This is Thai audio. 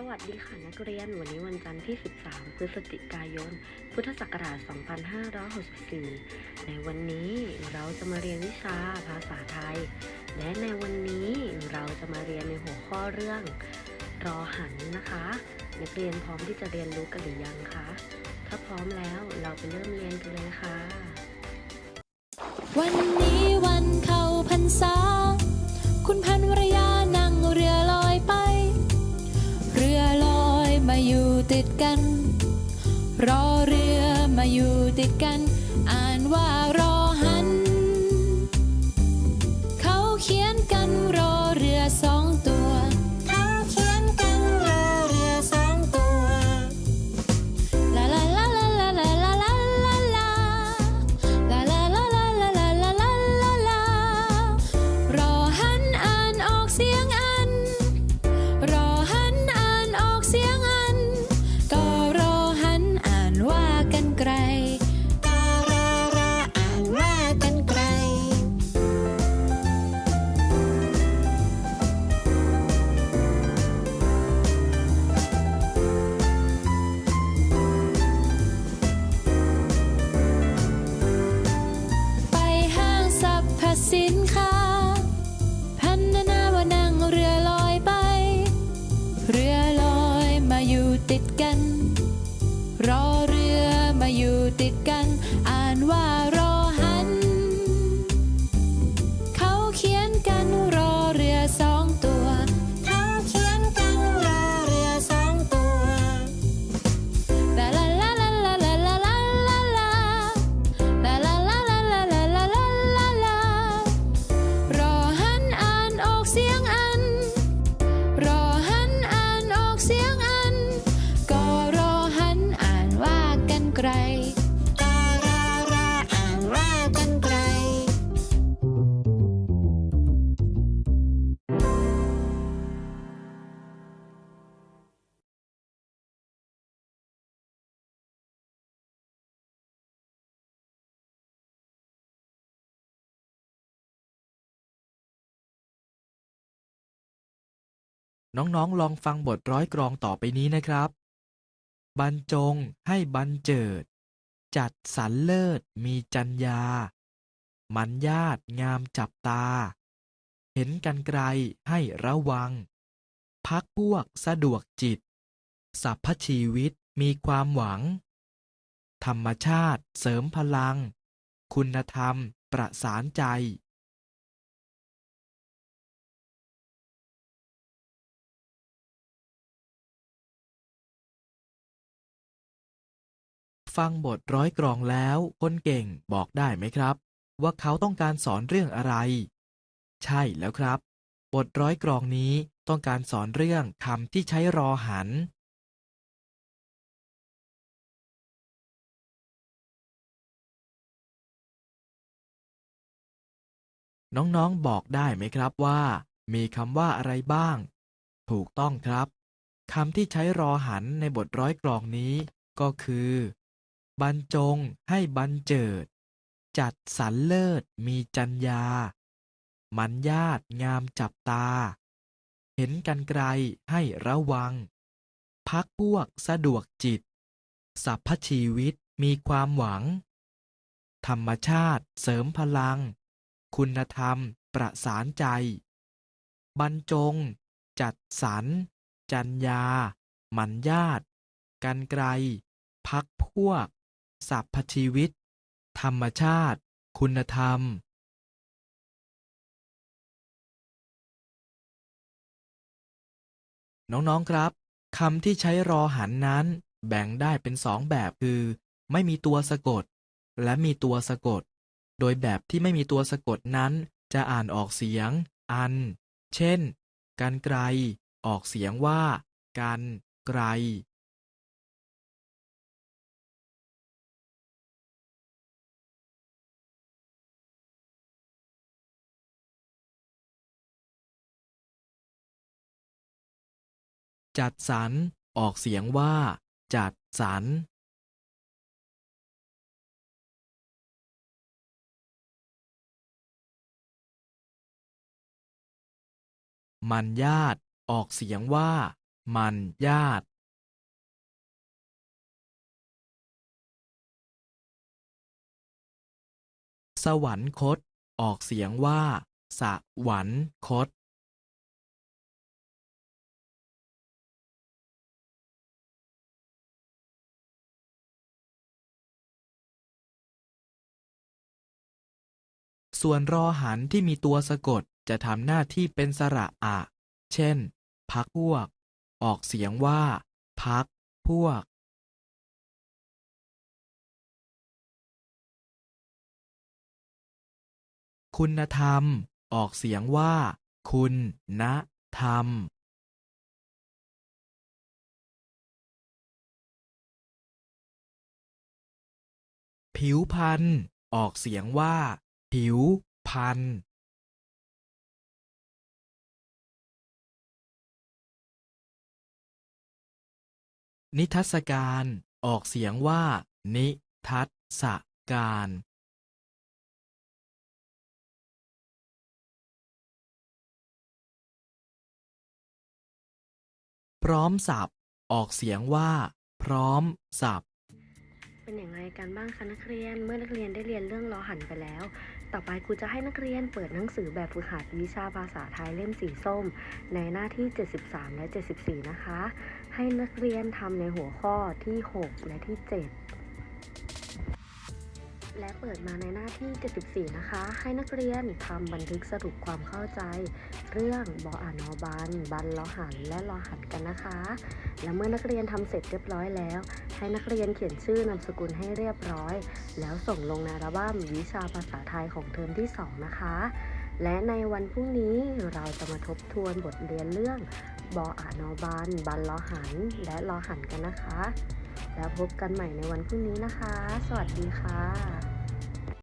สวัสดีค่ะนักเรียน วันนี้วันจันทร์ที่ 13 พฤศจิกายน พุทธศักราช 2564 ในวันนี้เราจะมาเรียนวิชาภาษาไทย และในวันนี้เราจะมาเรียนในหัวข้อเรื่อง รอหันนะคะ นักเรียนพร้อมที่จะเรียนรู้กันหรือยังคะ ถ้าพร้อมแล้วเราไปเริ่มเรียนกันเลยค่ะ วันนี้วันเข้าพรรษา ดกัน รอเรือมาอยู่ติดกัน อ่านว่า ติดกัน อ่านว่า น้องๆ ลองฟังบทร้อยกรองต่อไปนี้นะครับ บรรจงให้บรรเจิด จัดสรรเลิศมีจัญญา มันญาติงามจับตา เห็นกันไกลให้ระวัง พักพวกสะดวกจิตสัพพชีวิตมีความหวัง ธรรมชาติเสริมพลัง คุณธรรมประสานใจ ฟังบทร้อยกรองแล้ว คนเก่งบอกได้ไหมครับ ว่าเขาต้องการสอนเรื่องอะไร ใช่แล้วครับ บทร้อยกรองนี้ต้องการสอนเรื่องคำที่ใช้รอหัน น้องๆบอกได้ไหมครับว่า มีคำว่าอะไรบ้าง ถูกต้องครับคำที่ใช้รอหันในบทร้อยกรองนี้ก็คือ บรรจงให้บรรเจิด จัดสรรเลิศมีจัญญา มันญาติงามจับตา เห็นกันไกลให้ระวัง พักพวกสะดวกจิต สัพพชีวิตมีความหวัง ธรรมชาติเสริมพลัง คุณธรรมประสานใจ บรรจง จัดสรรจัญญา มันญาติ กันไกล พักพวก สัพพชีวิต ธรรมชาติ คุณธรรมน้อง ๆ ครับ คำที่ใช้รอหันนั้น แบ่งได้เป็นสองแบบคือ ไม่มีตัวสะกด และมีตัวสะกด โดยแบบที่ไม่มีตัวสะกดนั้น จะอ่านออกเสียง อัน เช่น กันไกล ออกเสียงว่า กัน ไกล จัดสรร ออกเสียงว่า จัดสรร มันญาติ ออกเสียงว่า มันญาติ สวรรคต ออกเสียงว่า สวรรคต ส่วนรอหันที่มีตัวสะกดจะทำหน้าที่เป็นสระอะ เช่น พักพวก ออกเสียงว่า พัก พวก คุณธรรม ออกเสียงว่า คุณณธรรม ผิวพันธ์ออกเสียงว่า ผิวพันนิทรรศการ ออกเสียงว่า นิทัศการ พร้อมสับออกเสียงว่า พร้อมสับเป็นอย่างไรกันบ้างคะนักเรียน เมื่อนักเรียนได้เรียนเรื่องล้อหันไปแล้ว ต่อไปครูจะให้นักเรียนเปิดหนังสือแบบฝึกหัดวิชาภาษาไทยเล่มสีส้ม ในหน้าที่ 73 และ 74 นะคะ ให้นักเรียนทำในหัวข้อที่ 6 และที่ 7 และเปิดมาในหน้าที่ 74 นะคะ ให้นักเรียนทำบันทึกสรุปความเข้าใจ เรื่องบออ่านอบัน บันลอหัน และลอหันกันนะคะ และเมื่อนักเรียนทำเสร็จเรียบร้อยแล้ว ให้นักเรียนเขียนชื่อนามสกุลให้เรียบร้อย แล้วส่งลงในอัลบั้มวิชาภาษาไทยของเทอมที่ 2 นะคะ และในวันพรุ่งนี้เราจะมาทบทวนบทเรียนเรื่องบออ่านอบัน บันลอหัน และลอหันกันนะคะแล้วพบกันใหม่ในวันพรุ่งนี้นะคะ สวัสดีค่ะ